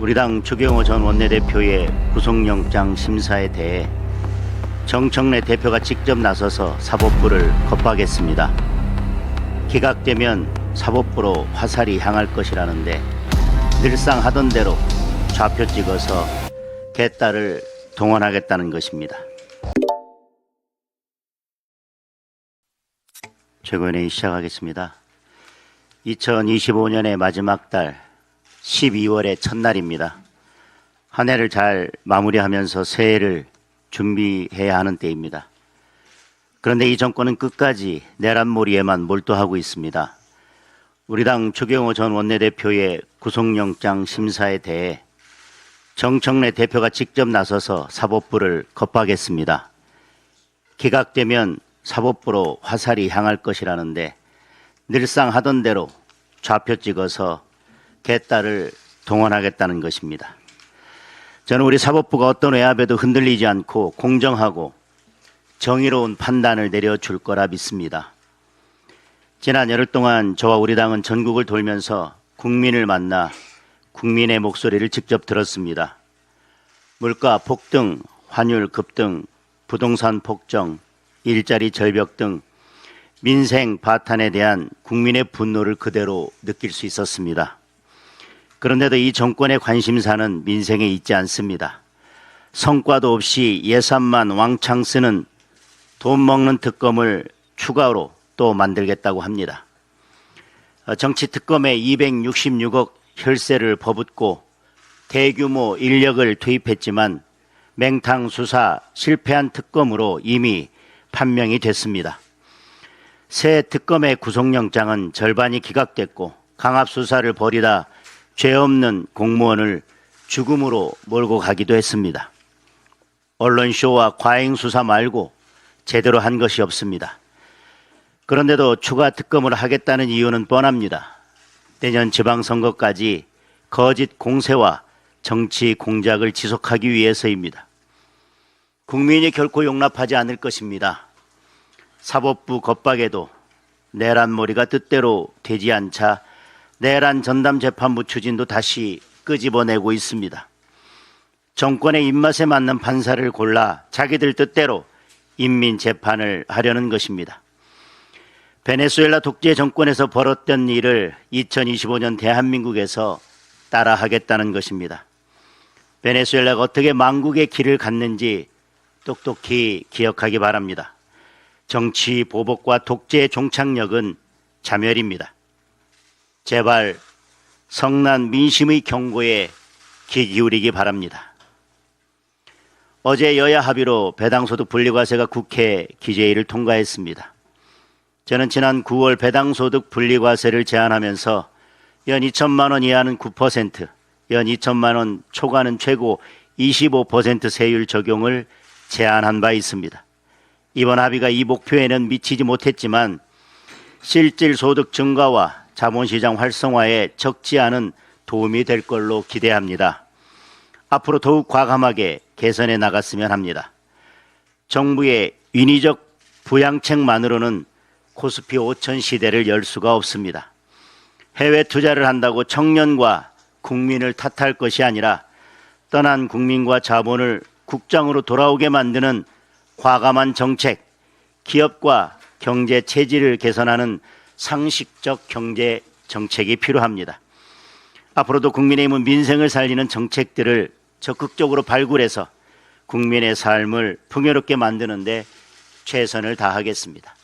우리 당 추경호 전 원내대표의 구속영장 심사에 대해 정청래 대표가 직접 나서서 사법부를 겁박했습니다. 기각되면 사법부로 화살이 향할 것이라는데 늘상 하던 대로 좌표 찍어서 개딸을 동원하겠다는 것입니다. 최고위원회 시작하겠습니다. 2025년의 마지막 달 12월의 첫날입니다. 한 해를 잘 마무리하면서 새해를 준비해야 하는 때입니다. 그런데 이 정권은 끝까지 내란몰이에만 몰두하고 있습니다. 우리 당 추경호 전 원내대표의 구속영장 심사에 대해 정청래 대표가 직접 나서서 사법부를 겁박했습니다. 기각되면 사법부로 화살이 향할 것이라는데 늘상 하던 대로 좌표 찍어서 개딸을 동원하겠다는 것입니다. 저는 우리 사법부가 어떤 외압에도 흔들리지 않고 공정하고 정의로운 판단을 내려줄 거라 믿습니다. 지난 열흘 동안 저와 우리 당은 전국을 돌면서 국민을 만나 국민의 목소리를 직접 들었습니다. 물가 폭등, 환율 급등, 부동산 폭정, 일자리 절벽 등 민생 바탄에 대한 국민의 분노를 그대로 느낄 수 있었습니다. 그런데도 이 정권의 관심사는 민생에 있지 않습니다. 성과도 없이 예산만 왕창 쓰는 돈 먹는 특검을 추가로 또 만들겠다고 합니다. 어, 정치 특검에 266억 혈세를 퍼붓고 대규모 인력을 투입했지만 맹탕 수사 실패한 특검으로 이미 판명이 됐습니다. 새 특검의 구속영장은 절반이 기각됐고 강압 수사를 벌이다 죄 없는 공무원을 죽음으로 몰고 가기도 했습니다. 언론쇼와 과잉 수사 말고 제대로 한 것이 없습니다. 그런데도 추가 특검을 하겠다는 이유는 뻔합니다. 내년 지방선거까지 거짓 공세와 정치 공작을 지속하기 위해서입니다. 국민이 결코 용납하지 않을 것입니다. 사법부 겁박에도 내란머리가 뜻대로 되지 않자 내란 전담 재판부 추진도 다시 끄집어내고 있습니다. 정권의 입맛에 맞는 판사를 골라 자기들 뜻대로 인민 재판을 하려는 것입니다. 베네수엘라 독재 정권에서 벌었던 일을 2025년 대한민국에서 따라하겠다는 것입니다. 베네수엘라가 어떻게 망국의 길을 갔는지 똑똑히 기억하기 바랍니다. 정치 보복과 독재 종착역은 자멸입니다. 제발 성난 민심의 경고에 귀 기울이기 바랍니다. 어제 여야 합의로 배당소득 분리과세가 국회 기재위를 통과했습니다. 저는 지난 9월 배당소득 분리과세를 제안하면서 연 2천만 원 이하는 9%, 연 2천만 원 초과는 최고 25% 세율 적용을 제안한 바 있습니다. 이번 합의가 이 목표에는 미치지 못했지만 실질 소득 증가와 자본시장 활성화에 적지 않은 도움이 될 걸로 기대합니다. 앞으로 더욱 과감하게 개선해 나갔으면 합니다. 정부의 인위적 부양책만으로는 코스피 5천 시대를 열 수가 없습니다. 해외 투자를 한다고 청년과 국민을 탓할 것이 아니라 떠난 국민과 자본을 국장으로 돌아오게 만드는 과감한 정책, 기업과 경제 체질을 개선하는 상식적 경제 정책이 필요합니다. 앞으로도 국민의힘은 민생을 살리는 정책들을 적극적으로 발굴해서 국민의 삶을 풍요롭게 만드는데 최선을 다하겠습니다.